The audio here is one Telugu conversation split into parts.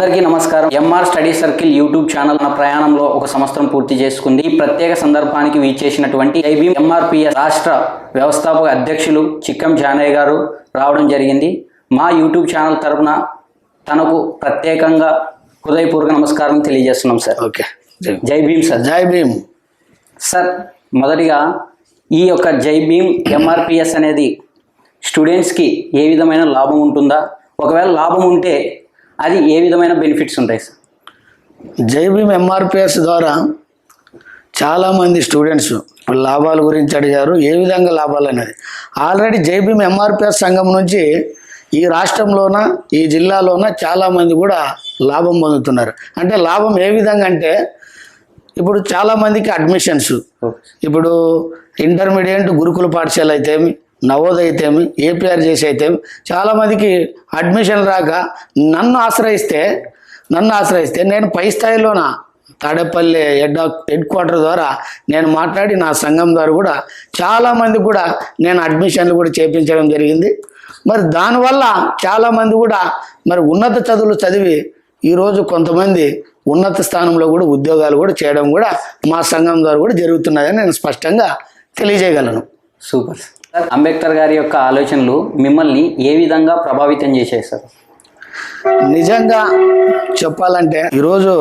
అందరికీ నమస్కారం. MR study circle YouTube channel నా ప్రయాణంలో ఒక సంవత్సరం పూర్తి చేసుకుంది. ఈ ప్రత్యేక సందర్భానికి వీచేసినటువంటి ఐబీఎం ఎంఆర్పిఎస్ రాష్ట్ర వ్యవస్థాపక అధ్యక్షులు చిక్కం జానయ్య గారు రావడం జరిగింది. మా యూట్యూబ్ ఛానల్ తరపున తనకు ప్రత్యేకంగా హృదయపూర్వక నమస్కారం తెలియజేస్తున్నాం సార్ ఓకే. జై భీమ్. సార్ జై భీమ్. సార్ మొదటిగా ఈ యొక్క జై భీమ్ ఎంఆర్పిఎస్ అనేది స్టూడెంట్స్కి ఏ విధమైన లాభం ఉంటుందా? ఒకవేళ లాభం ఉంటే అది ఏ విధమైన బెనిఫిట్స్ ఉంటాయి సార్ జై భీమ్ ఎంఆర్పిఎస్ ద్వారా చాలామంది స్టూడెంట్స్ లాభాల గురించి అడిగారు ఏ విధంగా లాభాలు అనేది. ఆల్రెడీ జై భీమ్ ఎంఆర్పిఎస్ సంఘం నుంచి ఈ రాష్ట్రంలోన ఈ జిల్లాలోన చాలామంది కూడా లాభం పొందుతున్నారు. అంటే లాభం ఏ విధంగా అంటే ఇప్పుడు చాలామందికి అడ్మిషన్స్ ఇప్పుడు ఇంటర్మీడియట్ గురుకుల పాఠశాల అయితేమి నవోదయ అయితేమి ఏపీఆర్ చేసి అయితేమి చాలామందికి అడ్మిషన్ రాక నన్ను ఆశ్రయిస్తే నన్ను ఆశ్రయిస్తే నేను పై స్థాయిలోన? తాడేపల్లి హెడ్ హెడ్ క్వార్టర్ ద్వారా నేను మాట్లాడి నా సంఘం ద్వారా కూడా చాలామంది కూడా నేను అడ్మిషన్లు కూడా చేపించడం జరిగింది. మరి దానివల్ల చాలామంది కూడా మరి ఉన్నత చదువులు చదివి ఈరోజు కొంతమంది ఉన్నత స్థానంలో కూడా ఉద్యోగాలు కూడా చేయడం కూడా మా సంఘం ద్వారా కూడా జరుగుతున్నదని నేను స్పష్టంగా తెలియజేయగలను. సూపర్. సార్ అంబేద్కర్ గారి యొక్క ఆలోచనలు మిమ్మల్ని ఏ విధంగా ప్రభావితం చేశాయి సార్? నిజంగా చెప్పాలంటే ఈరోజు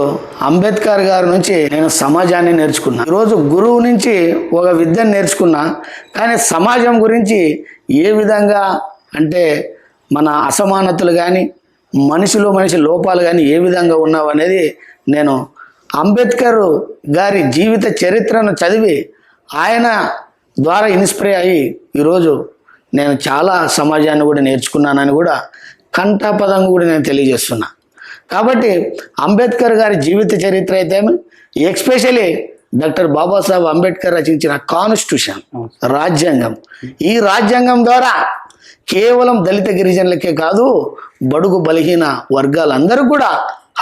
అంబేద్కర్ గారి నుంచి నేను సమాజాన్ని నేర్చుకున్నా. ఈరోజు గురువు నుంచి ఒక విద్యను నేర్చుకున్నా. కానీ సమాజం గురించి ఏ విధంగా అంటే మన అసమానతలు కానీ మనిషిలో మనిషి లోపాలు కానీ ఏ విధంగా ఉన్నావు అనేది నేను అంబేద్కర్ గారి జీవిత చరిత్రను చదివి ఆయన ద్వారా ఇన్స్పైర్ అయ్యి ఈరోజు నేను చాలా సమాజాన్ని కూడా నేర్చుకున్నానని కూడా కంఠపదం కూడా నేను తెలియజేస్తున్నా. కాబట్టి అంబేద్కర్ గారి జీవిత చరిత్ర అయితే ఎక్స్పెషలీ డాక్టర్ బాబాసాహెబ్ అంబేద్కర్ రచించిన కాన్స్టిట్యూషన్ రాజ్యాంగం. ఈ రాజ్యాంగం ద్వారా కేవలం దళిత గిరిజనులకే కాదు బడుగు బలహీన వర్గాలందరూ కూడా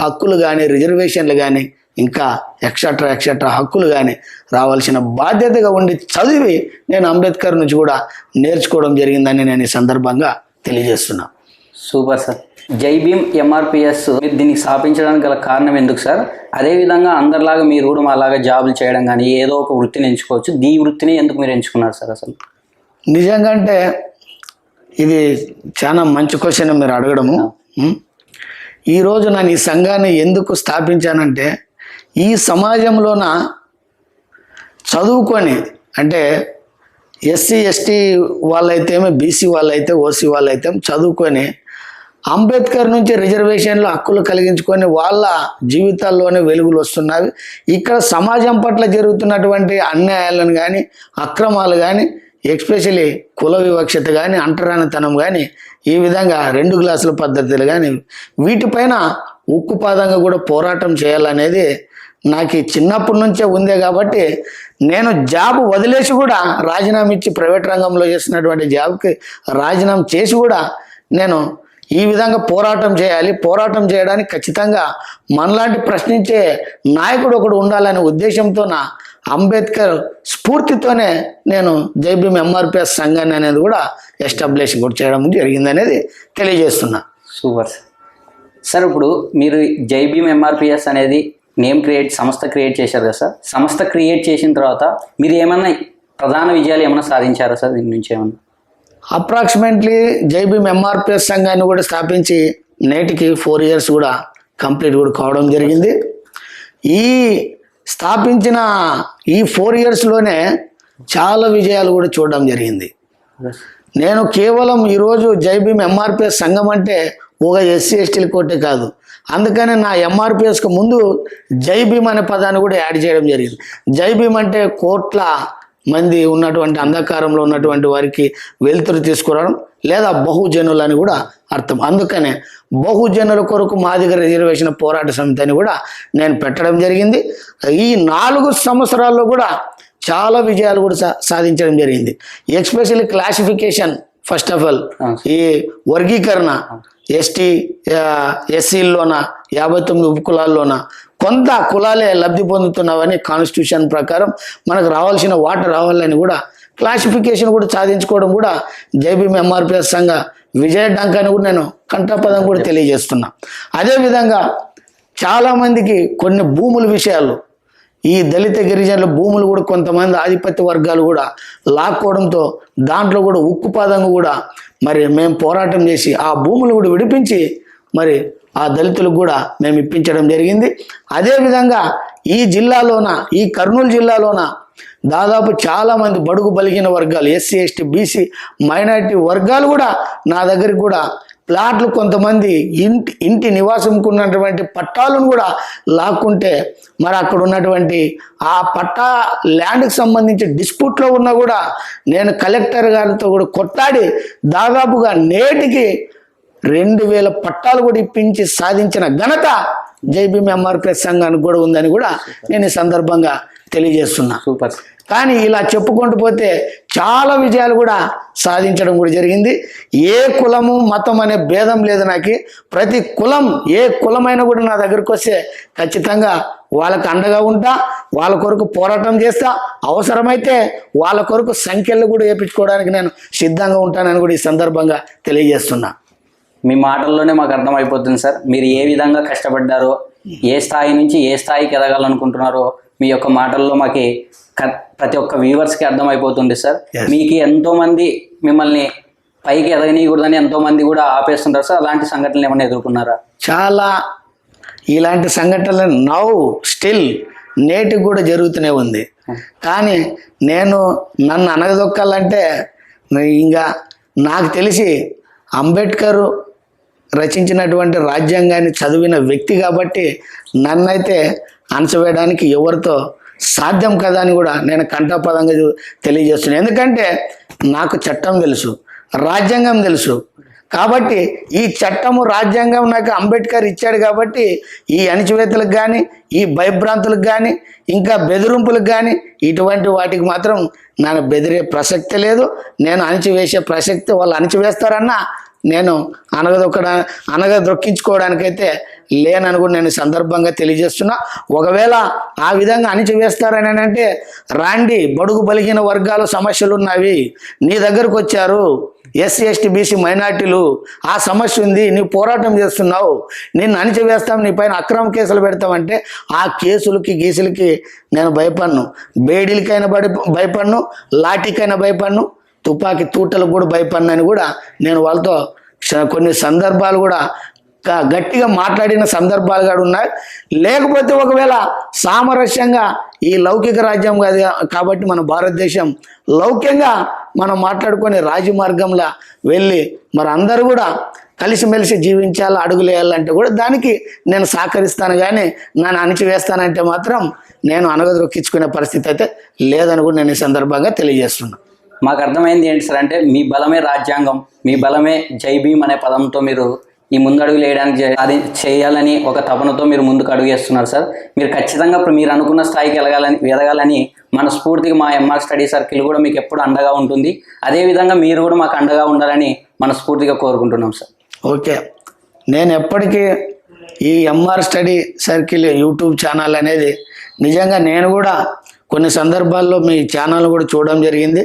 హక్కులు కానీ రిజర్వేషన్లు కానీ ఇంకా ఎక్సెట్రా ఎక్సెట్రా హక్కులు కానీ రావాల్సిన బాధ్యతగా ఉండి చదివి నేను అంబేద్కర్ నుంచి కూడా నేర్చుకోవడం జరిగిందని నేను ఈ సందర్భంగా తెలియజేస్తున్నా. Super sir. Jai Bhim MRPS మీరు దీన్ని స్థాపించడానికి గల కారణం ఎందుకు సార్? అదేవిధంగా అందరిలాగా మీరు కూడా మాలాగా జాబులు చేయడం కానీ ఏదో ఒక వృత్తిని ఎంచుకోవచ్చు. ఈ వృత్తిని ఎందుకు మీరు ఎంచుకున్నారు సార్ అసలు? నిజంగా అంటే ఇది చాలా మంచి క్వశ్చన్ మీరు అడగడము? ఈరోజు నేను ఈ సంఘాన్ని ఎందుకు స్థాపించానంటే ఈ సమాజంలోన చదువుకొని అంటే ఎస్సీ ఎస్టీ వాళ్ళైతేమో బీసీ వాళ్ళైతే ఓసీ వాళ్ళైతే చదువుకొని అంబేద్కర్ నుంచి రిజర్వేషన్లు హక్కులు కలిగించుకొని వాళ్ళ జీవితాల్లోనే వెలుగులు వస్తున్నవి ఇక్కడ సమాజం పట్ల జరుగుతున్నటువంటి అన్యాయాలను కానీ అక్రమాలు కానీ ఎక్స్పెషలీ కుల వివక్షత కానీ అంటరానితనం కానీ ఈ విధంగా రెండు గ్లాసుల పద్ధతులు కానీ వీటిపైన ఉక్కుపాదంగా కూడా పోరాటం చేయాలనేది నాకు చిన్నప్పటి నుంచే ఉందే కాబట్టి నేను జాబ్ వదిలేసి కూడా రాజీనామా ఇచ్చి ప్రైవేట్ రంగంలో చేసినటువంటి జాబ్కి రాజీనామా చేసి కూడా నేను ఈ విధంగా పోరాటం చేయాలి. పోరాటం చేయడానికి ఖచ్చితంగా మనలాంటి ప్రశ్నించే నాయకుడు ఒకడు ఉండాలనే ఉద్దేశంతో నా అంబేద్కర్ స్ఫూర్తితోనే నేను జైభీం ఎంఆర్పిఎస్ సంఘాన్ని అనేది కూడా ఎస్టాబ్లిష్ కూడా చేయడం జరిగింది అనేది తెలియజేస్తున్నా. Super sir. సార్ ఇప్పుడు మీరు జైభీం ఎంఆర్పిఎస్ అనేది నేమ్ క్రియేట్ సంస్థ క్రియేట్ చేశారు కదా సార్. సంస్థ క్రియేట్ చేసిన తర్వాత మీరు ఏమన్నా ప్రధాన విజయాలు ఏమైనా సాధించారా సార్? దీని నుంచి ఏమన్నా? అప్రాక్సిమేట్లీ జైబీమ్ ఎంఆర్పిఎస్ సంఘాన్ని కూడా స్థాపించి నేటికి ఫోర్ ఇయర్స్ కూడా కంప్లీట్ కూడా కావడం జరిగింది. ఈ స్థాపించిన ఈ ఫోర్ ఇయర్స్లోనే చాలా విజయాలు కూడా చూడడం జరిగింది. నేను కేవలం ఈరోజు జైభీం ఎంఆర్పిఎస్ సంఘం అంటే ఒక ఎస్సీ ఎస్టీల కోటే కాదు. అందుకని నా ఎంఆర్పిఎస్కి ముందు జై భీమ్ అనే పదాన్ని కూడా యాడ్ చేయడం జరిగింది. జై భీమ్ అంటే కోట్ల మంది ఉన్నటువంటి అంధకారంలో ఉన్నటువంటి వారికి వెలుతురు తీసుకురావడం లేదా బహుజనులు అని కూడా అర్థం. అందుకనే బహుజనుల కొరకు మాదిగ రిజర్వేషన్ పోరాట సమితి అని కూడా నేను పెట్టడం జరిగింది. ఈ నాలుగు సంవత్సరాల్లో కూడా చాలా విజయాలు కూడా సాధించడం జరిగింది. Especially classification first of all ఈ వర్గీకరణ. ఎస్టీ ఎస్సీల్లోన యాభై తొమ్మిది ఉపకులాల్లోన? కొంత కులాలే లబ్ధి పొందుతున్నావని కాన్స్టిట్యూషన్ ప్రకారం మనకు రావాల్సిన వాటర్ రావాలని కూడా క్లాసిఫికేషన్ కూడా సాధించుకోవడం కూడా జైబీఎం ఎంఆర్పిఎస్ సంఘ విజయ డంకాన్ని కూడా నేను కంఠపదం కూడా తెలియజేస్తున్నా. అదేవిధంగా చాలామందికి కొన్ని భూముల విషయాలు ఈ దళిత గిరిజనుల భూములు కూడా కొంతమంది ఆధిపత్య వర్గాలు కూడా లాక్కోవడంతో దాంట్లో కూడా ఉక్కుపాదంగా కూడా మరి మేము పోరాటం చేసి ఆ భూములు కూడా విడిపించి మరి ఆ దళితులకు కూడా మేము ఇప్పించడం జరిగింది. అదేవిధంగా ఈ జిల్లాలోన ఈ కర్నూలు జిల్లాలోన దాదాపు చాలామంది బడుగు బలిగిన వర్గాలు ఎస్సీ ఎస్టీ బీసీ మైనారిటీ వర్గాలు కూడా నా దగ్గరికి కూడా ప్లాట్లు కొంతమంది ఇంటి ఇంటి నివాసంకు ఉన్నటువంటి పట్టాలను కూడా లాక్కుంటే మరి అక్కడ ఉన్నటువంటి ఆ పట్టా ల్యాండ్కి సంబంధించి డిస్ప్యూట్లో ఉన్నా కూడా నేను కలెక్టర్ గారితో కూడా కొట్లాడి దాదాపుగా నేటికి రెండు వేల పట్టాలు కూడా ఇప్పించి సాధించిన ఘనత జైబీఎం ఎంఆర్పిఎస్ సంఘానికి కూడా ఉందని కూడా నేను ఈ సందర్భంగా తెలియజేస్తున్నా. సూపర్. కానీ ఇలా చెప్పుకుంటూ పోతే చాలా విజయాలు కూడా సాధించడం కూడా జరిగింది. ఏ కులము మతం అనే భేదం లేదు నాకు. ప్రతి కులం ఏ కులమైనా కూడా నా దగ్గరికి వస్తే ఖచ్చితంగా వాళ్ళకు అండగా ఉంటా వాళ్ళ కొరకు పోరాటం చేస్తా. అవసరమైతే వాళ్ళ కొరకు సంఖ్యలు కూడా వేయించుకోవడానికి నేను సిద్ధంగా ఉంటానని కూడా ఈ సందర్భంగా తెలియజేస్తున్నా. మీ మాటల్లోనే మాకు అర్థమైపోతుంది సార్. మీరు ఏ విధంగా కష్టపడ్డారో ఏ స్థాయి నుంచి ఏ స్థాయికి ఎదగాలనుకుంటున్నారో మీ యొక్క మాటల్లో మాకు ప్రతి ఒక్క వ్యూవర్స్కి అర్థమైపోతుంది సార్. మీకు ఎంతో మంది మిమ్మల్ని పైకి ఎదగనీయకూడదని ఎంతో మంది కూడా ఆపేస్తుంటారు సార్ అలాంటి సంఘటనలు ఏమైనా ఎదుర్కొన్నారా? చాలా ఇలాంటి సంఘటనలు నౌ స్టిల్ నేటికి కూడా జరుగుతూనే ఉంది. కానీ నేను నన్ను అనగదొక్కాలంటే ఇంకా నాకు తెలిసి అంబేద్కర్ రచించినటువంటి రాజ్యాంగాన్ని చదివిన వ్యక్తి కాబట్టి నన్నైతే అణచివేయడానికి ఎవరితో సాధ్యం కదా అని కూడా నేను కంఠపదంగా తెలియజేస్తున్నాను. ఎందుకంటే నాకు చట్టం తెలుసు రాజ్యాంగం తెలుసు. కాబట్టి ఈ చట్టము రాజ్యాంగం నాకు అంబేద్కర్ ఇచ్చాడు కాబట్టి ఈ అణిచివేతలకు కానీ ఈ భయభ్రాంతులకు కానీ ఇంకా బెదిరింపులకు కానీ ఇటువంటి వాటికి మాత్రం నన్ను బెదిరే ప్రసక్తి లేదు. నేను అణిచివేసే ప్రసక్తి వాళ్ళు అణిచివేస్తారన్నా నేను అనగదొక్కడా అనగదొక్కించుకోవడానికైతే లేనని కూడా నేను సందర్భంగా తెలియజేస్తున్నా. ఒకవేళ ఆ విధంగా అణిచివేస్తారని అంటే రాండి బడుగు బలిగిన వర్గాల సమస్యలు ఉన్నవి. నీ దగ్గరకు వచ్చారు. ఎస్సీ ఎస్టీ బీసీ మైనార్టీలు. ఆ సమస్య ఉంది. నీవు పోరాటం చేస్తున్నావు. నిన్ను అణిచివేస్తాం నీ పైన అక్రమ కేసులు పెడతామంటే ఆ కేసులకి గీసులకి నేను భయపడను. బేడీలకైనా బడి భయపడను. లాఠీకైనా భయపడను. తుపాకీ తూటలకు కూడా భయపడినని కూడా నేను వాళ్ళతో కొన్ని సందర్భాలు కూడా గట్టిగా మాట్లాడిన సందర్భాలు కూడా ఉన్నాయి. లేకపోతే ఒకవేళ సామరస్యంగా ఈ లౌకిక రాజ్యం కాదు కాబట్టి మన భారతదేశం లౌక్యంగా మనం మాట్లాడుకొని రాజమార్గంలో వెళ్ళి మరి అందరూ కూడా కలిసిమెలిసి జీవించాలి అడుగులేయాలంటే కూడా దానికి నేను సహకరిస్తాను కానీ నన్ను అణిచివేస్తానంటే మాత్రం నేను అనగదొక్కించుకునే పరిస్థితి అయితే లేదని కూడా నేను ఈ సందర్భంగా తెలియజేస్తున్నాను మాకు అర్థమైంది ఏంటి సార్ అంటే మీ బలమే రాజ్యాంగం మీ బలమే జై భీమ్ అనే పదంతో మీరు ఈ ముందు అడుగులు వేయడానికి అది చేయాలని ఒక తపనతో మీరు ముందుకు అడుగు వేస్తున్నారు సార్. మీరు ఖచ్చితంగా ఇప్పుడు మీరు అనుకున్న స్థాయికి ఎదగాలని ఎదగాలని మనస్ఫూర్తిగా మా ఎంఆర్ స్టడీ సర్కిల్ కూడా మీకు ఎప్పుడు అండగా ఉంటుంది. అదేవిధంగా మీరు కూడా మాకు అండగా ఉండాలని మనస్ఫూర్తిగా కోరుకుంటున్నాం సార్. ఓకే. నేను ఎప్పటికీ ఈ MR study circle YouTube channel అనేది నిజంగా నేను కూడా కొన్ని సందర్భాల్లో మీ ఛానల్ కూడా చూడడం జరిగింది.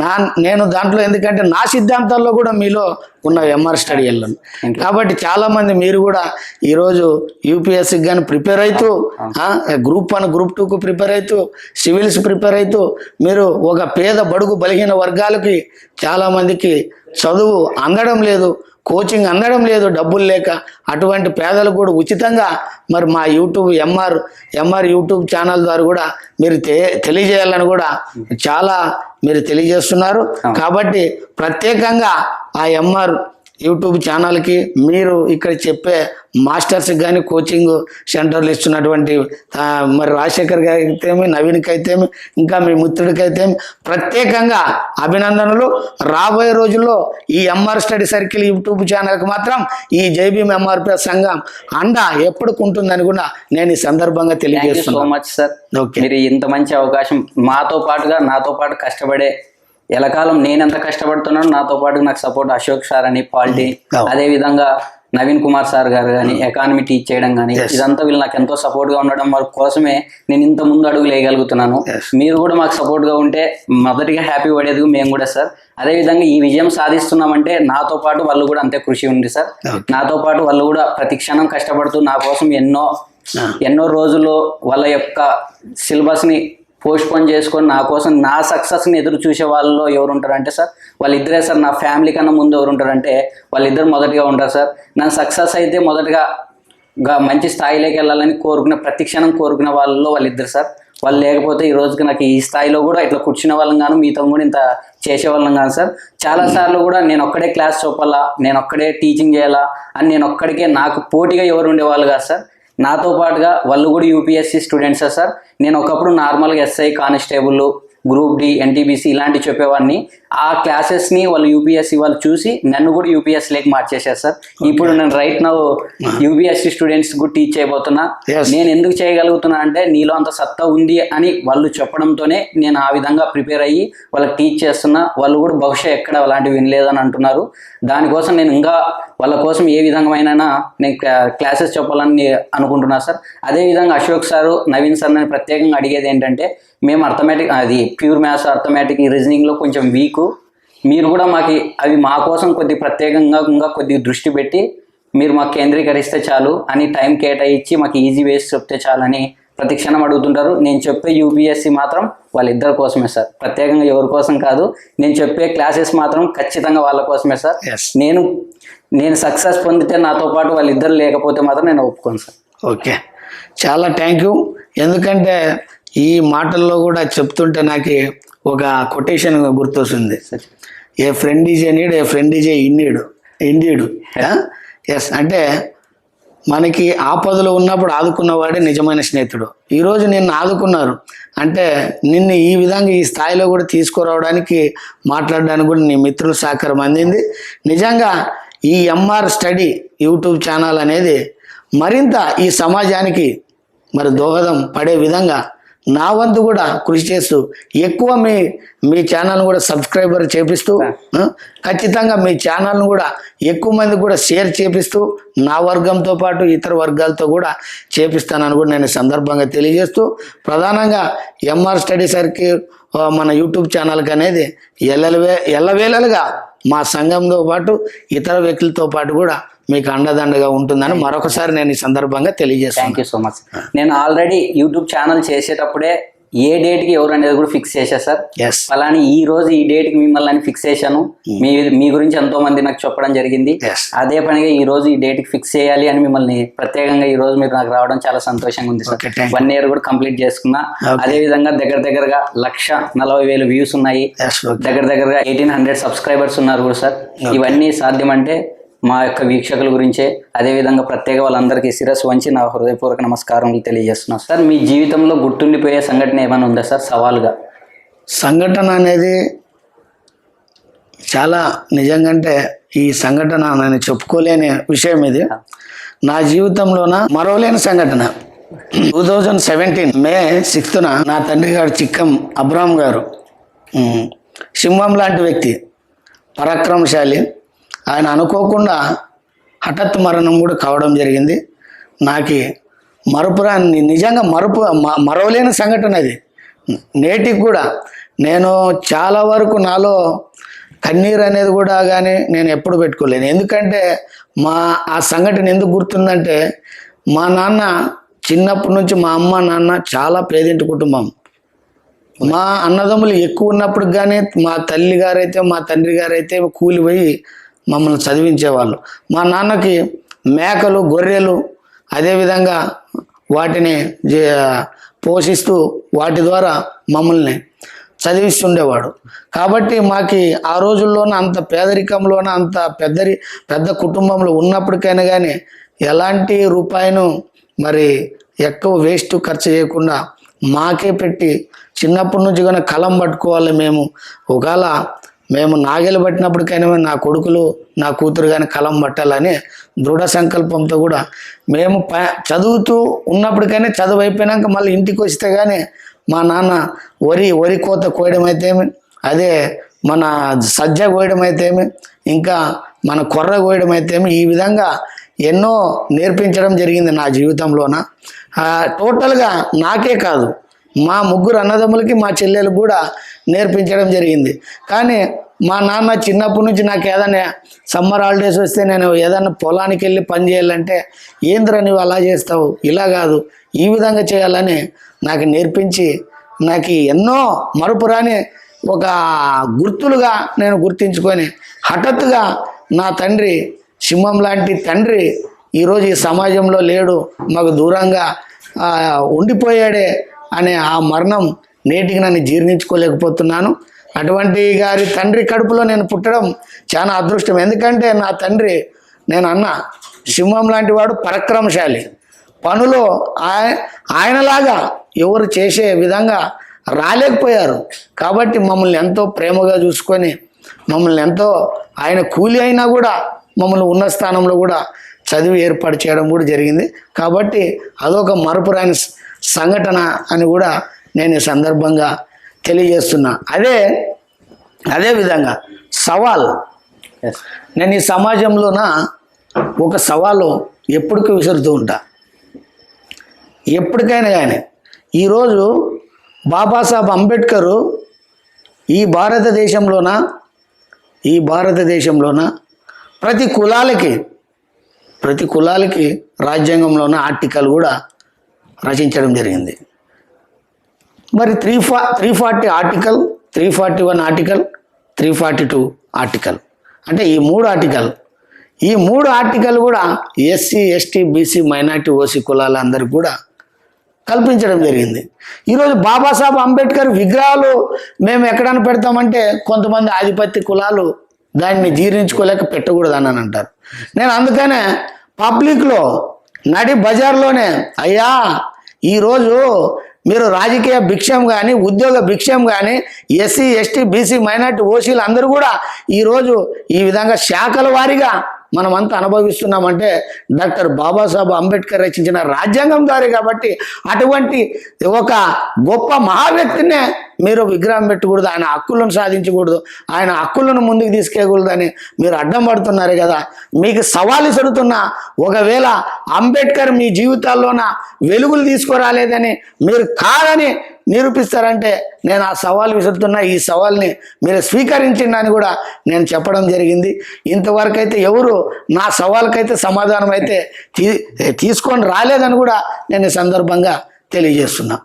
నా నేను దాంట్లో ఎందుకంటే నా సిద్ధాంతాల్లో కూడా మీలో ఉన్న ఎంఆర్ స్టడీ వెళ్ళను. కాబట్టి చాలా మంది మీరు కూడా ఈరోజు యూపీఎస్సికి కానీ ప్రిపేర్ అవుతూ గ్రూప్ వన్ గ్రూప్ టూకు ప్రిపేర్ అవుతూ సివిల్స్ ప్రిపేర్ అవుతూ మీరు ఒక పేద బడుగు బలిగిన వర్గాలకి చాలా మందికి చదువు అందడం లేదు. కోచింగ్ అందడం లేదు డబ్బులు లేక. అటువంటి పేదలకు కూడా ఉచితంగా మరి మా YouTube MR MR YouTube channel ద్వారా కూడా మీరు తె తెలియజేయాలని కూడా చాలా మీరు తెలియజేస్తున్నారు. కాబట్టి ప్రత్యేకంగా ఆ ఎంఆర్ యూట్యూబ్ ఛానల్కి మీరు ఇక్కడ చెప్పే మాస్టర్స్కి కానీ కోచింగ్ సెంటర్లు ఇస్తున్నటువంటి మరి రాజశేఖర్ గారికి అయితేమి నవీన్కి అయితేమి ఇంకా మీ మిత్రుడికి అయితేమి ప్రత్యేకంగా అభినందనలు. రాబోయే రోజుల్లో ఈ ఎంఆర్ స్టడీ సర్కిల్ యూట్యూబ్ ఛానల్కి మాత్రం ఈ జైబీఎం ఎంఆర్పిఎస్ సంఘం అండ ఎప్పటికి ఉంటుందని కూడా నేను ఈ సందర్భంగా you so much sir okay మీరు ఇంత మంచి అవకాశం మాతో పాటుగా నాతో పాటు కష్టపడే ఎలకాలం నేను ఎంత కష్టపడుతున్నానో నాతో పాటు నాకు సపోర్ట్ అశోక్ సార్ అని పాలిటీ. అదే విధంగా నవీన్ కుమార్ సార్ గారు కానీ ఎకానమీ టీచ్ చేయడం కానీ ఇదంతా వీళ్ళు నాకు ఎంతో సపోర్ట్గా ఉండడం వల్ల కోసమే నేను ఇంత ముందు అడుగులు వేయగలుగుతున్నాను. మీరు కూడా మాకు సపోర్ట్గా ఉంటే మొదటిగా హ్యాపీ పడేది మేము కూడా సార్. అదే విధంగా ఈ విజయం సాధిస్తున్నామంటే నాతో పాటు వాళ్ళు కూడా అంతే కృషి ఉంది సార్. నాతో పాటు వాళ్ళు కూడా ప్రతి క్షణం కష్టపడుతూ నా కోసం ఎన్నో ఎన్నో రోజులు వాళ్ళ యొక్క సిలబస్ని పోస్ట్ పోన్ చేసుకొని నా కోసం నా సక్సెస్ని ఎదురు చూసే వాళ్ళలో ఎవరు ఉంటారంటే సార్ వాళ్ళిద్దరే సార్ నా ఫ్యామిలీ కన్నా ముందు ఎవరు ఉంటారంటే వాళ్ళిద్దరు మొదటిగా ఉంటారు సార్. నా సక్సెస్ అయితే మొదటగా మంచి స్థాయిలోకి వెళ్ళాలని కోరుకునే ప్రతి క్షణం కోరుకునే వాళ్ళలో వాళ్ళిద్దరు సార్. వాళ్ళు లేకపోతే ఈ రోజుకి నాకు ఈ స్థాయిలో కూడా ఇట్లా కూర్చునే వాళ్ళం గాను మీతో కూడా ఇంత చేసే వాళ్ళం కాదు సార్. చాలా సార్లు కూడా నేను ఒక్కడే క్లాస్ చెప్పాలా నేను ఒక్కడే టీచింగ్ చేయాలా అని నేను ఒక్కడికే నాకు పోటీగా ఎవరు ఉండేవాళ్ళు కాదు సార్. నాతో పాటుగా వాళ్ళు కూడా యూపీఎస్సీ స్టూడెంట్సే సార్? నేను ఒకప్పుడు నార్మల్గా SI constable group D NTPC ఇలాంటివి చెప్పేవాడిని. ఆ క్లాసెస్ని వాళ్ళు యూపీఎస్సీ వాళ్ళు చూసి నన్ను కూడా యూపీఎస్సీలోకి మార్చేశారు సార్. ఇప్పుడు నేను రైట్ నౌ యూపీఎస్సీ స్టూడెంట్స్ కూడా టీచ్ చేయబోతున్నా. నేను ఎందుకు చేయగలుగుతున్నా అంటే నీలో అంత సత్తా ఉంది అని వాళ్ళు చెప్పడంతోనే నేను ఆ విధంగా ప్రిపేర్ అయ్యి వాళ్ళకి టీచ్ చేస్తున్నా. వాళ్ళు కూడా బహుశా ఎక్కడ అలాంటివి వినలేదని అంటున్నారు. దానికోసం నేను ఇంకా వాళ్ళ కోసం ఏ విధమైన నేను క్లా- క్లాసెస్ చెప్పాలని అనుకుంటున్నా సార్. అదే విధంగా అశోక్ సారు నవీన్ సార్ నేను ప్రత్యేకంగా అడిగేది ఏంటంటే మేము అర్థమెటిక్ అది ప్యూర్ మ్యాథ్స్ అర్థమెటిక్ ఈ రీజనింగ్లో కొంచెం వీకు మీరు కూడా మాకు అవి మా కోసం కొద్ది ప్రత్యేకంగా ఇంకా కొద్ది దృష్టి పెట్టి మీరు మాకు కేంద్రీకరిస్తే చాలు అని టైం కేటాయించి మాకు ఈజీ వేస్ చెప్తే చాలని ప్రతి క్షణం అడుగుతుంటారు. నేను చెప్పే యూపీఎస్సి మాత్రం వాళ్ళిద్దరి కోసమే సార్. ప్రత్యేకంగా ఎవరి కోసం కాదు. నేను చెప్పే క్లాసెస్ మాత్రం ఖచ్చితంగా వాళ్ళ కోసమే సార్. నేను నేను సక్సెస్ పొందితే నాతో పాటు వాళ్ళిద్దరు లేకపోతే మాత్రం నేను ఒప్పుకోను సార్. ఓకే చాలా థ్యాంక్ యూ ఎందుకంటే ఈ మాటల్లో కూడా చెప్తుంటే నాకు ఒక కొటేషన్ గుర్తొస్తుంది. A friend is a need a friend is a in need indeed yes అంటే మనకి ఆపదలో ఉన్నప్పుడు ఆదుకున్నవాడే నిజమైన స్నేహితుడు. ఈరోజు నిన్ను ఆదుకున్నారు. అంటే నిన్ను ఈ విధంగా ఈ స్థాయిలో కూడా తీసుకురావడానికి మాట్లాడడానికి కూడా నీ మిత్రుల సహకారం అందింది. నిజంగా ఈ ఎంఆర్ స్టడీ యూట్యూబ్ ఛానల్ అనేది మరింత ఈ సమాజానికి మరి దోహదం పడే విధంగా నా వంతు కూడా కృషి చేస్తూ ఎక్కువ మీ మీ ఛానల్ కూడా సబ్స్క్రైబర్ చేపిస్తూ ఖచ్చితంగా మీ ఛానల్ను కూడా ఎక్కువ మంది కూడా షేర్ చేపిస్తూ నా వర్గంతో పాటు ఇతర వర్గాలతో కూడా చేపిస్తానని కూడా నేను సందర్భంగా తెలియజేస్తూ ప్రధానంగా ఎంఆర్ స్టడీ సర్కిల్ మన యూట్యూబ్ ఛానల్కి అనేది ఎల్లవే ఎల్లవేళలుగా మా సంఘంతో పాటు ఇతర వ్యక్తులతో పాటు కూడా మీకు అండదండగా ఉంటుందని మరొకసారి నేను ఈ సందర్భంగా తెలియజేస్తాను థ్యాంక్ యూ సో మచ్ నేను ఆల్రెడీ యూట్యూబ్ ఛానల్ చేసేటప్పుడే ఏ డేట్కి ఎవరు అనేది కూడా ఫిక్స్ చేశా సార్ అలానే ఈ రోజు ఈ డేట్కి మిమ్మల్ని ఫిక్స్ చేశాను. మీ మీ గురించి ఎంతో మంది నాకు చెప్పడం జరిగింది. అదే పనిగా ఈ రోజు ఈ డేట్కి ఫిక్స్ చేయాలి అని మిమ్మల్ని ప్రత్యేకంగా ఈ రోజు మీరు నాకు రావడం చాలా సంతోషంగా ఉంది సార్. వన్ ఇయర్ కూడా కంప్లీట్ చేసుకున్నా. అదే విధంగా దగ్గర దగ్గరగా లక్ష నలభై వేలు వ్యూస్ ఉన్నాయి. దగ్గర దగ్గరగా ఎయిటీన్ హండ్రెడ్ సబ్స్క్రైబర్స్ ఉన్నారు కూడా సార్ ఇవన్నీ సాధ్యమంటే మా యొక్క వీక్షకుల గురించే అదే విధంగా ప్రత్యేక వాళ్ళందరికీ శిరస్సు వంచి నా హృదయపూర్వక నమస్కారములు తెలియజేస్తున్నాను సార్ మీ జీవితంలో గుర్తుండిపోయే సంఘటన ఏమైనా ఉందా సార్? సవాలుగా. సంఘటన అనేది చాలా నిజంగా ఈ సంఘటన నేను చెప్పుకోలేని విషయం ఇది. నా జీవితంలోన మరవలేని సంఘటన. టూ థౌజండ్ సెవెంటీన్ మే సిక్స్త్న నా తండ్రి గారు చిక్కం అబ్రామ్ గారు సింహం లాంటి వ్యక్తి పరాక్రమశాలి. ఆయన అనుకోకుండా హఠాత్ మరణం కూడా కావడం జరిగింది. నాకు మరపురాని నిజంగా మరుపు మరవలేని సంఘటన అది. నేటికి కూడా నేను చాలా వరకు నాలో కన్నీరు అనేది కూడా కానీ నేను ఎప్పుడు పెట్టుకోలేను ఎందుకంటే మా ఆ సంఘటన ఎందుకు గుర్తుందంటే మా నాన్న చిన్నప్పటి నుంచి మా అమ్మ నాన్న చాలా పేదింటి కుటుంబం. మా అన్నదమ్ములు ఎక్కువ ఉన్నప్పుడు కానీ మా తల్లి గారైతే మా తండ్రి గారైతే కూలిపోయి మమ్మల్ని చదివించేవాళ్ళు. మా నాన్నకి మేకలు గొర్రెలు అదేవిధంగా వాటిని పోషిస్తూ వాటి ద్వారా మమ్మల్ని చదివిస్తుండేవాడు. కాబట్టి మాకి ఆ రోజుల్లోన అంత పేదరికంలోన అంత పెద్దరి పెద్ద కుటుంబంలో ఉన్నప్పటికైనా కానీ ఎలాంటి రూపాయిను మరి ఎక్కువ వేస్ట్ ఖర్చు చేయకుండా మాకే పెట్టి చిన్నప్పటి నుంచి కానీ కలం పట్టుకోవాలి మేము. ఒకవేళ మేము నాగేలు పట్టినప్పటికైనా నా కొడుకులు నా కూతురు కానీ కలం పట్టాలని దృఢ సంకల్పంతో కూడా మేము ప చదువుతూ ఉన్నప్పటికైనా చదువు అయిపోయినాక మళ్ళీ ఇంటికి వస్తే కానీ మా నాన్న వరి వరి కోత కోయడం అయితేమి అదే మన సజ్జ కోయడం అయితేమి ఇంకా మన కొర్ర కోయడం అయితేమి ఈ విధంగా ఎన్నో నేర్పించడం జరిగింది నా జీవితంలోన. టోటల్గా నాకే కాదు. మా ముగ్గురు అన్నదమ్ములకి మా చెల్లెలు కూడా నేర్పించడం జరిగింది. కానీ మా నాన్న చిన్నప్పటి నుంచి నాకు ఏదైనా సమ్మర్ హాలిడేస్ వస్తే నేను ఏదైనా పొలానికి వెళ్ళి పని చేయాలంటే ఏంద్ర నువ్వు అలా చేస్తావు? ఇలా కాదు. ఈ విధంగా చేయాలని నాకు నేర్పించి నాకు ఎన్నో మరుపురాని ఒక గుర్తులుగా నేను గుర్తించుకొని హఠాత్తుగా నా తండ్రి సింహం లాంటి తండ్రి ఈరోజు ఈ సమాజంలో లేడు. మాకు దూరంగా ఉండిపోయాడే అనే ఆ మరణం నేటికి నన్ను జీర్ణించుకోలేకపోతున్నాను. అటువంటి గారి తండ్రి కడుపులో నేను పుట్టడం చాలా అదృష్టం. ఎందుకంటే నా తండ్రి నేను అన్న సింహం లాంటి వాడు పరాక్రమశాలి. పనులు ఆయనలాగా ఎవరు చేసే విధంగా రాలేకపోయారు. కాబట్టి మమ్మల్ని ఎంతో ప్రేమగా చూసుకొని మమ్మల్ని ఎంతో ఆయన కూలి అయినా కూడా మమ్మల్ని ఉన్న స్థానంలో కూడా చదివి ఏర్పాటు చేయడం కూడా జరిగింది. కాబట్టి అదొక మరపురాని సంఘటన అని కూడా నేను ఈ సందర్భంగా తెలియజేస్తున్నా. అదే అదే విధంగా సవాల్. నేను ఈ సమాజంలోన ఒక సవాలు ఎప్పటికీ విసురుతూ ఉంటా. ఎప్పటికైనా కానీ ఈరోజు బాబాసాహెబ్ అంబేద్కరు ఈ భారతదేశంలోన ఈ భారతదేశంలోన ప్రతి కులాలకి ప్రతి కులాలకి రాజ్యాంగంలోన ఆర్టికల్ కూడా రచించడం జరిగింది. మరి త్రీ ఫా three forty article three forty one article three forty two article అంటే ఈ మూడు ఆర్టికల్ ఈ మూడు ఆర్టికల్ కూడా SC ST BC minority OC కులాలందరికీ కూడా కల్పించడం జరిగింది. ఈరోజు బాబాసాహెబ్ అంబేద్కర్ విగ్రహాలు మేము ఎక్కడన్నా పెడతామంటే కొంతమంది ఆధిపత్య కులాలు దాన్ని జీర్ణించుకోలేక పెట్టకూడదని అని అంటారు. నేను అందుకనే పబ్లిక్లో నడి బజార్లోనే అయ్యా ఈరోజు మీరు రాజకీయ భిక్షం కానీ ఉద్యోగ భిక్షం కానీ ఎస్సీ ఎస్టీ బీసీ మైనార్టీ ఓసీలు అందరూ కూడా ఈరోజు ఈ విధంగా శాఖల వారీగా మనమంతా అనుభవిస్తున్నామంటే డాక్టర్ బాబాసాహెబ్ అంబేద్కర్ రచించిన రాజ్యాంగం ద్వారా కాబట్టి అటువంటి ఒక గొప్ప మహా వ్యక్తినే మీరు విగ్రహం పెట్టకూడదు ఆయన హక్కులను సాధించకూడదు ఆయన హక్కులను ముందుకు తీసుకెళ్ళకూడదని మీరు అడ్డం పడుతున్నారు కదా. మీకు సవాలు ఇసురుతున్నా ఒకవేళ అంబేద్కర్ మీ జీవితాల్లోన వెలుగులు తీసుకురాలేదని మీరు కాదని నిరూపిస్తారంటే నేను ఆ సవాల్ విసురుతున్నా ఈ సవాల్ని మీరు స్వీకరించండి అని కూడా నేను చెప్పడం జరిగింది. ఇంతవరకు అయితే ఎవరు నా సవాల్కైతే సమాధానం అయితే తీ తీసుకొని రాలేదని కూడా నేను ఈ సందర్భంగా తెలియజేస్తున్నా.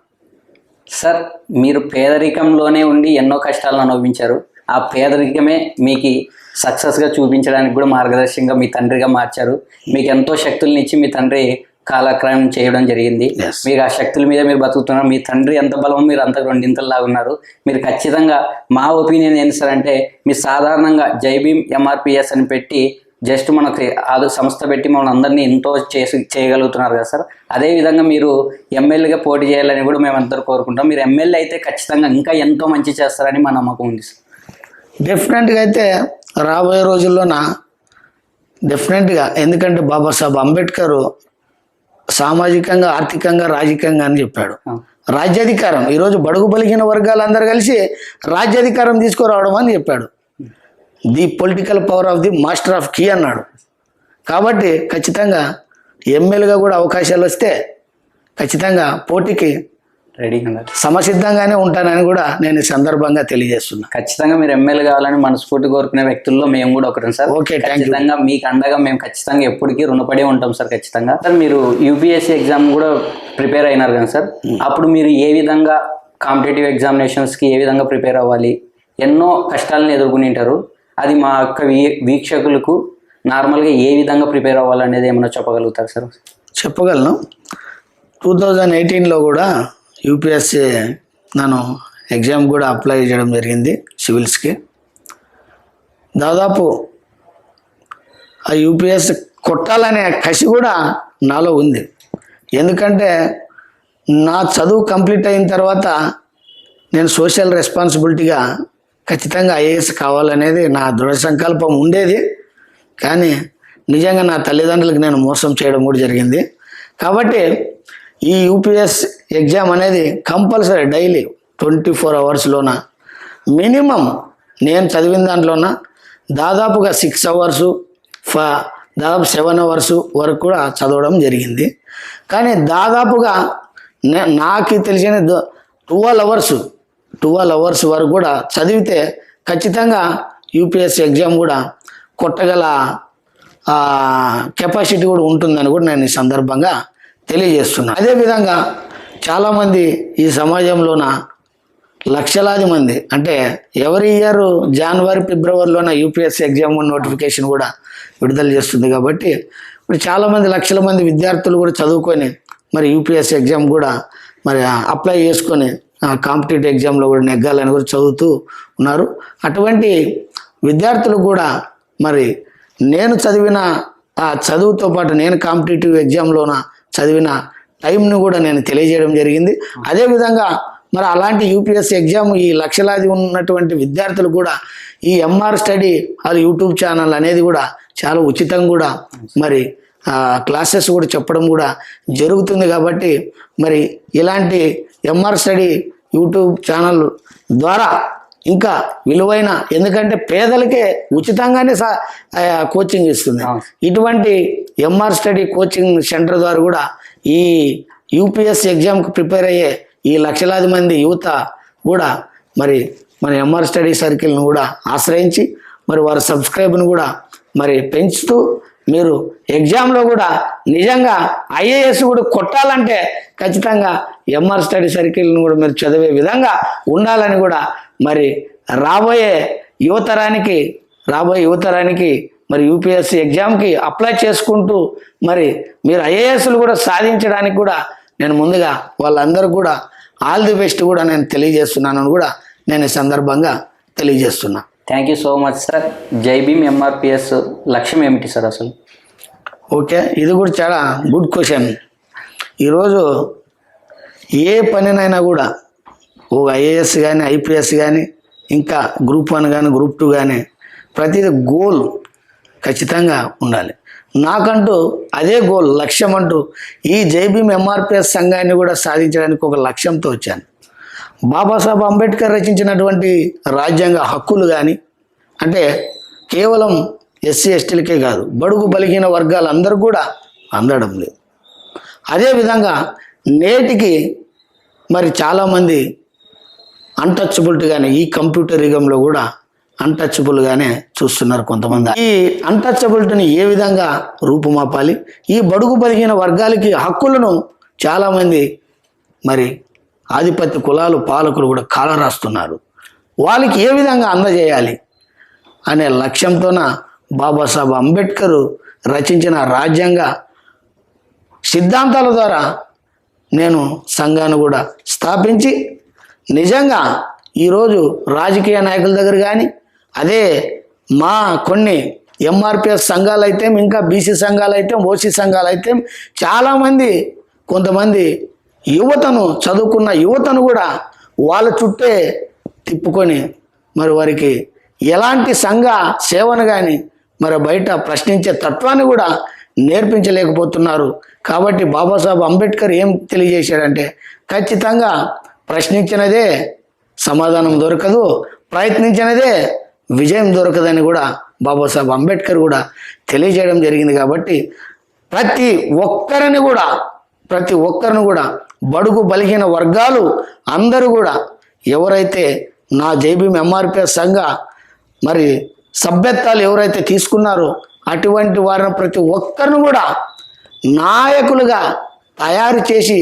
సార్ మీరు పేదరికంలోనే ఉండి ఎన్నో కష్టాలను అనుభవించారు. ఆ పేదరికమే మీకు సక్సెస్గా చూపించడానికి కూడా మార్గదర్శకంగా మీ తండ్రిగా మార్చారు. మీకు ఎంతో శక్తుల్ని ఇచ్చి మీ తండ్రి కాలక్రమం చేయడం జరిగింది. మీకు ఆ శక్తుల మీద మీరు బతుకుతున్నారు. మీ తండ్రి ఎంత బలమో మీరు అంత రెండింతల్లాగా ఉన్నారు. మీరు ఖచ్చితంగా మా ఒపీనియన్ ఏంటి సార్ అంటే మీరు సాధారణంగా జైభీమ్ ఎంఆర్పిఎస్ అని పెట్టి జస్ట్ మనకి అది సంస్థ పెట్టి మమ్మల్ని అందరినీ ఎంతో చేసి చేయగలుగుతున్నారు కదా సార్. అదే విధంగా మీరు ఎమ్మెల్యేగా పోటీ చేయాలని కూడా మేము అందరూ కోరుకుంటాం. మీరు ఎమ్మెల్యే అయితే ఖచ్చితంగా ఇంకా ఎంతో మంచి చేస్తారని మా నమ్మకం ఉంది సార్. డెఫినెట్గా అయితే రాబోయే రోజుల్లోన? డెఫినెట్గా ఎందుకంటే బాబాసాహెబ్ అంబేద్కర్ సామాజికంగా ఆర్థికంగా రాజకీయంగా అని చెప్పాడు. రాజ్యాధికారం. ఈరోజు బడుగు బలిగిన వర్గాలందరూ కలిసి రాజ్యాధికారం తీసుకురావడం అని చెప్పాడు. The political power of the master of key అన్నాడు. కాబట్టి ఖచ్చితంగా ఎమ్మెల్యేగా కూడా అవకాశాలు వస్తే ఖచ్చితంగా పోటీకి రెడీగా ఉన్నారు సమసిద్ధంగానే ఉంటానని కూడా నేను ఈ సందర్భంగా తెలియజేస్తున్నా. ఖచ్చితంగా మీరు ఎమ్మెల్యే కావాలని మనస్ఫూర్తి కోరుకునే వ్యక్తుల్లో మేము కూడా ఒకటి సార్. You. ఖచ్చితంగా మీకు అండగా మేము ఖచ్చితంగా ఎప్పటికీ రుణపడి ఉంటాం సార్ ఖచ్చితంగా. సార్ మీరు యూపీఎస్సీ ఎగ్జామ్ కూడా ప్రిపేర్ అయినారు కదా సార్. అప్పుడు మీరు ఏ విధంగా కాంపిటేటివ్ ఎగ్జామినేషన్స్కి ఏ విధంగా ప్రిపేర్ అవ్వాలి? ఎన్నో కష్టాలను ఎదుర్కొని ఉంటారు అది మా యొక్క వీ- వీక్షకులకు నార్మల్గా ఏ విధంగా ప్రిపేర్ అవ్వాలనేది ఏమైనా చెప్పగలుగుతారు సార్? చెప్పగలను. టూ థౌజండ్ ఎయిటీన్లో కూడా యూపీఎస్సీ నేను ఎగ్జామ్ కూడా అప్లై చేయడం జరిగింది సివిల్స్కి. దాదాపు ఆ యూపీఎస్ కొట్టాలనే కసి కూడా నాలో ఉంది. ఎందుకంటే నా చదువు కంప్లీట్ అయిన తర్వాత నేను సోషల్ రెస్పాన్సిబిలిటీగా ఖచ్చితంగా ఐఏఎస్ కావాలనేది నా దృఢ సంకల్పం ఉండేది. కానీ నిజంగా నా తల్లిదండ్రులకు నేను మోసం చేయడం కూడా జరిగింది. కాబట్టి ఈ యూపీఎస్ ఎగ్జామ్ అనేది కంపల్సరీ డైలీ ట్వంటీ ఫోర్ అవర్స్లోన మినిమం నేను చదివిన దాంట్లోన దాదాపుగా సిక్స్ అవర్సు ఫ దాదాపు సెవెన్ అవర్స్ వరకు కూడా చదవడం జరిగింది. కానీ దాదాపుగా నాకు తెలిసిన ట్వెల్వ్ అవర్స్ ట్వెల్వ్ అవర్స్ వరకు కూడా చదివితే ఖచ్చితంగా యూపీఎస్సీ ఎగ్జామ్ కూడా కొట్టగల కెపాసిటీ కూడా ఉంటుందని కూడా నేను ఈ సందర్భంగా తెలియజేస్తున్నాను అదేవిధంగా చాలామంది ఈ సమాజంలోన లక్షలాది మంది అంటే ఎవరి ఇయర్ జనవరి ఫిబ్రవరిలోన యూపీఎస్సీ ఎగ్జామ్ నోటిఫికేషన్ కూడా విడుదల చేస్తుంది కాబట్టి ఇప్పుడు చాలామంది లక్షల మంది విద్యార్థులు కూడా చదువుకొని మరి యూపీఎస్సీ ఎగ్జామ్ కూడా మరి అప్లై చేసుకొని కాంపిటేటివ్ ఎగ్జామ్లో కూడా నెగ్గాలని కూడా చదువుతూ ఉన్నారు. అటువంటి విద్యార్థులు కూడా మరి నేను చదివిన ఆ చదువుతో పాటు నేను కాంపిటేటివ్ ఎగ్జామ్లోన చదివిన టైంను కూడా నేను తెలియజేయడం జరిగింది. అదేవిధంగా మరి అలాంటి యూపీఎస్సీ ఎగ్జామ్ ఈ లక్షలాది ఉన్నటువంటి విద్యార్థులు కూడా ఈ ఎంఆర్ స్టడీ వాళ్ళ యూట్యూబ్ ఛానల్ అనేది కూడా చాలా ఉచితం కూడా మరి క్లాసెస్ కూడా చెప్పడం కూడా జరుగుతుంది కాబట్టి మరి ఇలాంటి ఎంఆర్ స్టడీ యూట్యూబ్ ఛానల్ ద్వారా ఇంకా విలువైన ఎందుకంటే పేదలకే ఉచితంగానే సా కోచింగ్ ఇస్తుంది. ఇటువంటి ఎంఆర్ స్టడీ కోచింగ్ సెంటర్ ద్వారా కూడా ఈ యూపీఎస్ ఎగ్జామ్కి ప్రిపేర్ అయ్యే ఈ లక్షలాది మంది యువత కూడా మరి మన ఎంఆర్ స్టడీ సర్కిల్ను కూడా ఆశ్రయించి మరి వారి సబ్స్క్రైబ్ను కూడా మరి పెంచుతూ మీరు ఎగ్జామ్లో కూడా నిజంగా ఐఏఎస్ కూడా కొట్టాలంటే ఖచ్చితంగా ఎంఆర్ స్టడీ సర్కిల్ను కూడా మీరు చదివే విధంగా ఉండాలని కూడా మరి రాబోయే యువతరానికి రాబోయే యువతరానికి మరి యూపీఎస్సీ ఎగ్జామ్కి అప్లై చేసుకుంటూ మరి మీరు ఐఏఎస్లు కూడా సాధించడానికి కూడా నేను ముందుగా వాళ్ళందరూ కూడా ఆల్ ది బెస్ట్ కూడా నేను తెలియజేస్తున్నానని కూడా నేను ఈ సందర్భంగా తెలియజేస్తున్నా. Thank you so much sir Jai Bhim MRPS లక్ష్యం ఏమిటి సార్ అసలు? ఓకే ఇది కూడా చాలా గుడ్ క్వశ్చన్. ఈరోజు ఏ పనినైనా కూడా ఓ ఐఏఎస్ కానీ ఐపీఎస్ కానీ ఇంకా గ్రూప్ వన్ కానీ గ్రూప్ టూ కానీ ప్రతిదీ గోల్ ఖచ్చితంగా ఉండాలి. నాకంటూ అదే గోల్ లక్ష్యం అంటూ ఈ జైబీమ్ ఎంఆర్పిఎస్ సంఘాన్ని కూడా సాధించడానికి ఒక లక్ష్యంతో వచ్చాను. బాబాసాహెబ్ అంబేద్కర్ రచించినటువంటి రాజ్యాంగ హక్కులు కానీ అంటే కేవలం ఎస్సీ ఎస్టీలకే కాదు బడుగు బలిగిన వర్గాలందరూ కూడా అందడం లేదు. అదేవిధంగా నేటికి మరి చాలామంది అన్టచబుల్గానే ఈ కంప్యూటర్ యుగంలో కూడా అన్టచబుల్గానే చూస్తున్నారు కొంతమంది. ఈ అన్టచబుల్టీని ఏ విధంగా రూపుమాపాలి? ఈ బడుగు బలిగిన వర్గాలకి హక్కులను చాలామంది మరి ఆధిపత్య కులాలు పాలకులు కూడా కాలరాస్తున్నారు వాళ్ళకి ఏ విధంగా అందజేయాలి అనే లక్ష్యంతోన బాబాసాహెబ్ అంబేద్కర్ రచించిన రాజ్యాంగ సిద్ధాంతాల ద్వారా నేను సంఘాన్ని కూడా స్థాపించి నిజంగా ఈరోజు రాజకీయ నాయకుల దగ్గర కానీ అదే మా కొన్ని ఎంఆర్పిఎస్ సంఘాలు అయితే ఇంకా బీసీ సంఘాలు అయితే ఓసీ సంఘాలు అయితే చాలామంది కొంతమంది యువతను చదువుకున్న యువతను కూడా వాళ్ళ చుట్టే తిప్పుకొని మరి వారికి ఎలాంటి సంఘ సేవను కానీ మరి బయట ప్రశ్నించే తత్వాన్ని కూడా నేర్పించలేకపోతున్నారు. కాబట్టి బాబాసాహెబ్ అంబేద్కర్ ఏం తెలియజేశాడంటే ఖచ్చితంగా ప్రశ్నించినదే సమాధానం దొరకదు ప్రయత్నించినదే విజయం దొరకదని కూడా బాబాసాహెబ్ అంబేద్కర్ కూడా తెలియజేయడం జరిగింది. కాబట్టి ప్రతి ఒక్కరిని కూడా ప్రతి ఒక్కరిని కూడా బడుగు బలిగిన వర్గాలు అందరూ కూడా ఎవరైతే నా జైబీఎం ఎంఆర్పిఎస్ సంఘ మరి సభ్యత్వాలు ఎవరైతే తీసుకున్నారో అటువంటి వారిని ప్రతి ఒక్కరిని కూడా నాయకులుగా తయారు చేసి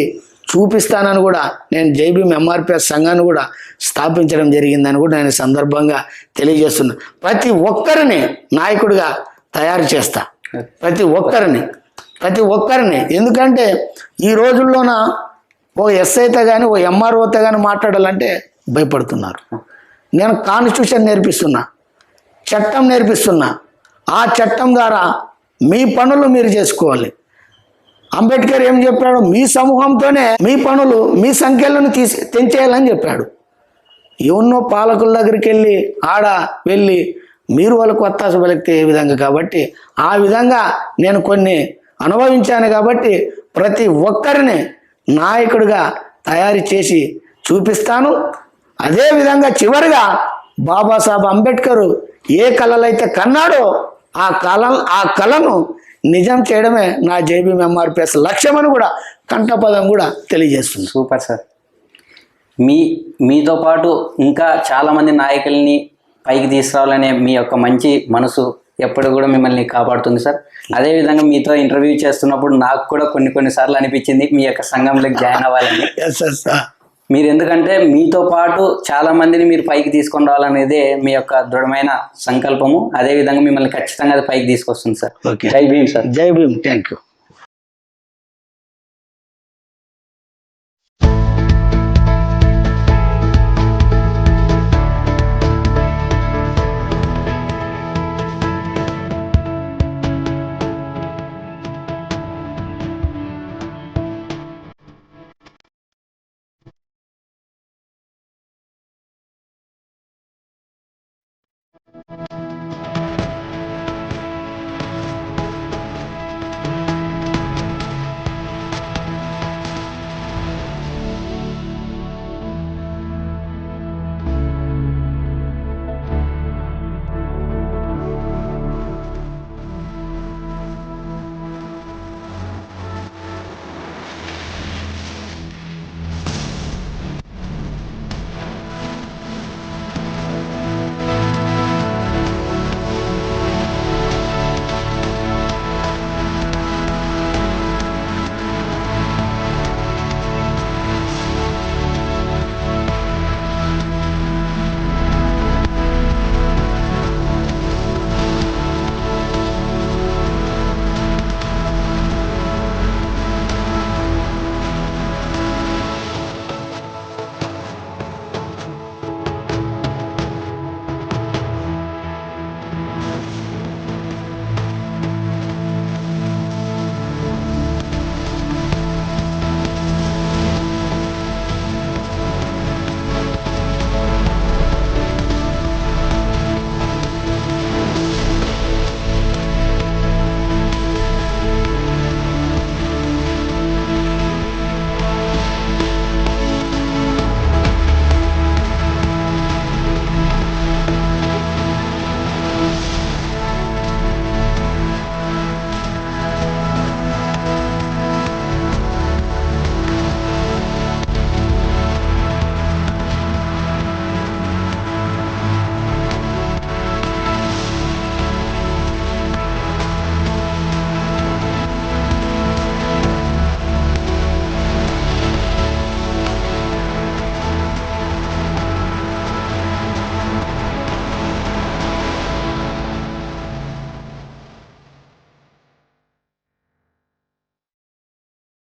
చూపిస్తానని కూడా నేను జైబీఎం ఎంఆర్పిఎస్ సంఘాన్ని కూడా స్థాపించడం జరిగిందని కూడా నేను సందర్భంగా తెలియజేస్తున్నా. ప్రతి ఒక్కరిని నాయకుడిగా తయారు చేస్తా. ప్రతి ఒక్కరిని ప్రతి ఒక్కరిని. ఎందుకంటే ఈ రోజుల్లోన ఓ ఎస్ఐతో కానీ ఓ ఎంఆర్ఓతో కానీ మాట్లాడాలంటే భయపడుతున్నారు. నేను కాన్స్టిట్యూషన్ నేర్పిస్తున్నా చట్టం నేర్పిస్తున్నా. ఆ చట్టం ద్వారా మీ పనులు మీరు చేసుకోవాలి. అంబేద్కర్ ఏం చెప్పాడు? మీ సమూహంతోనే మీ పనులు మీ సంఖ్యలను తీసి తెంచేయాలని చెప్పాడు. ఎవన్నో పాలకుల దగ్గరికి వెళ్ళి ఆడ వెళ్ళి మీరు వాళ్ళకు వత్తాస పలికితే ఏ విధంగా? కాబట్టి ఆ విధంగా నేను కొన్ని అనుభవించాను కాబట్టి ప్రతి ఒక్కరిని నాయకుడిగా తయారు చేసి చూపిస్తాను. అదేవిధంగా చివరిగా బాబాసాహెబ్ అంబేద్కర్ ఏ కళలైతే కన్నాడో ఆ కళ ఆ కళను నిజం చేయడమే నా జేబీఎం ఎంఆర్పిఎస్ లక్ష్యమని కూడా కంఠపదం కూడా తెలియజేస్తుంది. Super sir. మీ మీతో పాటు ఇంకా చాలామంది నాయకుల్ని పైకి తీసుకురావాలనే మీ యొక్క మంచి మనసు ఎప్పుడు కూడా మిమ్మల్ని కాపాడుతుంది సార్. అదేవిధంగా మీతో ఇంటర్వ్యూ చేస్తున్నప్పుడు నాకు కూడా కొన్ని కొన్ని సార్లు అనిపించింది మీ యొక్క సంఘంలోకి జాయిన్ అవ్వాలని. మీరు ఎందుకంటే మీతో పాటు చాలా మందిని మీరు పైకి తీసుకొని రావాలనేదే మీ యొక్క దృఢమైన సంకల్పము. అదేవిధంగా మిమ్మల్ని ఖచ్చితంగా అది పైకి తీసుకొస్తుంది సార్. ఓకే జై Bhim sir. Jai Bhim thank you